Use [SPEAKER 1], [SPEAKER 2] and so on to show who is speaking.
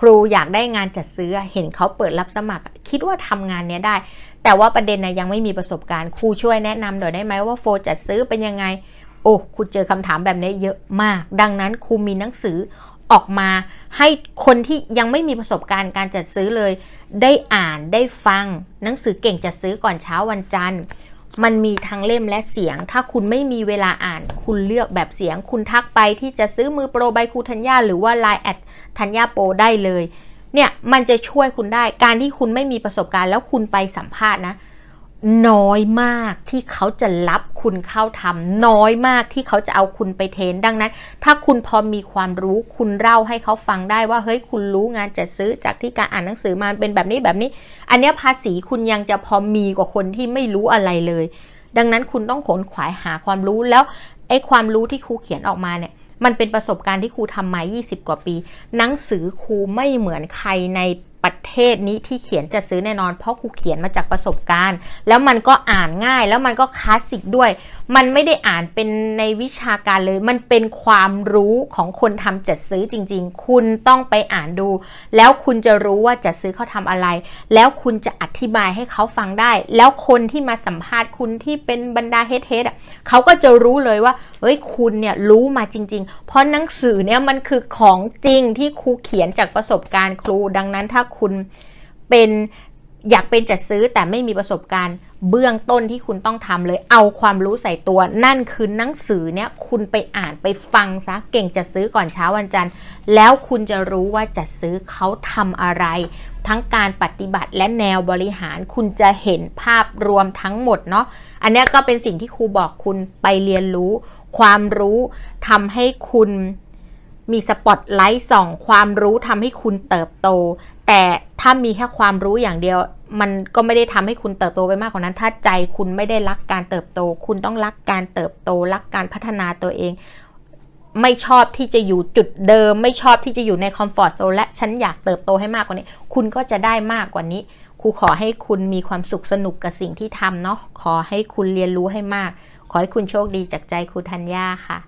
[SPEAKER 1] ครูอยากได้งานจัดซื้อเห็นเขาเปิดรับสมัคร คิดว่าทำงานเนี้ยได้ แต่ว่าประเด็นนะยังไม่มีประสบการณ์ครูช่วยแนะนำหน่อยได้ไหมว่าโฟจัดซื้อเป็นยังไง โอ้ครูเจอคำถามแบบนี้เยอะมาก ดังนั้นครูมีหนังสือออกมาให้คนที่ยังไม่มีประสบการณ์การจัดซื้อเลย ได้อ่านได้ฟังหนังสือเก่งจัดซื้อก่อนเช้าวันจันทร์ มันมีทั้งเล่มและเสียง ถ้าคุณไม่มีเวลาอ่าน คุณเลือกแบบเสียง คุณทักไปที่จะซื้อมือโปรใบครูธัญญาหรือว่า Line แอดธัญญาโปรได้เลย เนี่ยมันจะช่วยคุณได้ การที่คุณไม่มีประสบการณ์แล้วคุณไปสัมภาษณ์นะ น้อยมากที่เขาจะรับคุณเข้าทำน้อยมากที่เขาจะเอาคุณไปเทนดังนั้น ถ้าคุณพอมีความรู้คุณเล่าให้เขาฟังได้ว่าเฮ้ยคุณรู้งานจัดซื้อจากที่การอ่านหนังสือมาเป็นแบบนี้แบบนี้ อันนี้ภาษีคุณยังจะพอมีกว่าคนที่ไม่รู้อะไรเลย ดังนั้นคุณต้องขนขวายหาความรู้แล้วไอ้ความรู้ที่ครูเขียนออกมาเนี่ยมันเป็นประสบการณ์ที่ครูทำมา 20 กว่าปี หนังสือครูไม่เหมือนใครใน เทศนี้ที่เขียนจะซื้อแน่นอน เพราะกูเขียนมาจากประสบการณ์ แล้วมันก็อ่านง่ายแล้วมันก็คลาสสิกด้วย มันไม่ได้อ่านเป็นในวิชาการเลย มันเป็นความรู้ของคนทำจัดซื้อจริง ๆ คุณต้องไปอ่านดู แล้วคุณจะรู้ว่าจัดซื้อเขาทำอะไร แล้วคุณจะอธิบายให้เขาฟังได้ แล้วคนที่มาสัมภาษณ์คุณที่เป็นบรรดาเฮดเฮดอะเขาก็จะรู้เลยว่าเฮ้ยคุณเนี่ยรู้มาจริง ๆ เพราะหนังสือเนี่ยมันคือของจริงที่ครูเขียนจากประสบการณ์ครูดังนั้นถ้าคุณเป็น อยากเป็นจัดซื้อแต่ไม่มีประสบการณ์เบื้องต้นที่คุณต้องทำเลย เอาความรู้ใส่ตัว นั่นคือหนังสือเนี่ยคุณไปอ่านไปฟังซะเก่งจัดซื้อก่อนเช้าวันจันทร์ แล้วคุณจะรู้ว่าจัดซื้อเขาทำอะไร ทั้งการปฏิบัติและแนวบริหารคุณจะเห็นภาพรวมทั้งหมดเนาะอันนี้ก็เป็นสิ่งที่ครูบอกคุณไปเรียนรู้ ความรู้ทำให้คุณมีสปอตไลท์ส่องความรู้ทำให้คุณเติบโต แต่ถ้ามีแค่ความรู้อย่างเดียว มันก็ไม่ได้ทำให้คุณเติบโตไปมากกว่านั้น ถ้าใจคุณไม่ได้รักการเติบโต คุณต้องรักการเติบโต รักการพัฒนาตัวเอง ไม่ชอบที่จะอยู่จุดเดิม ไม่ชอบที่จะอยู่ในคอมฟอร์ทโซนและฉันอยากเติบโตให้มากกว่านี้ คุณก็จะได้มากกว่านี้ ครูขอให้คุณมีความสุขสนุกกับสิ่งที่ทำเนาะ ขอให้คุณเรียนรู้ให้มาก ขอให้คุณโชคดีจากใจครูธัญญาค่ะ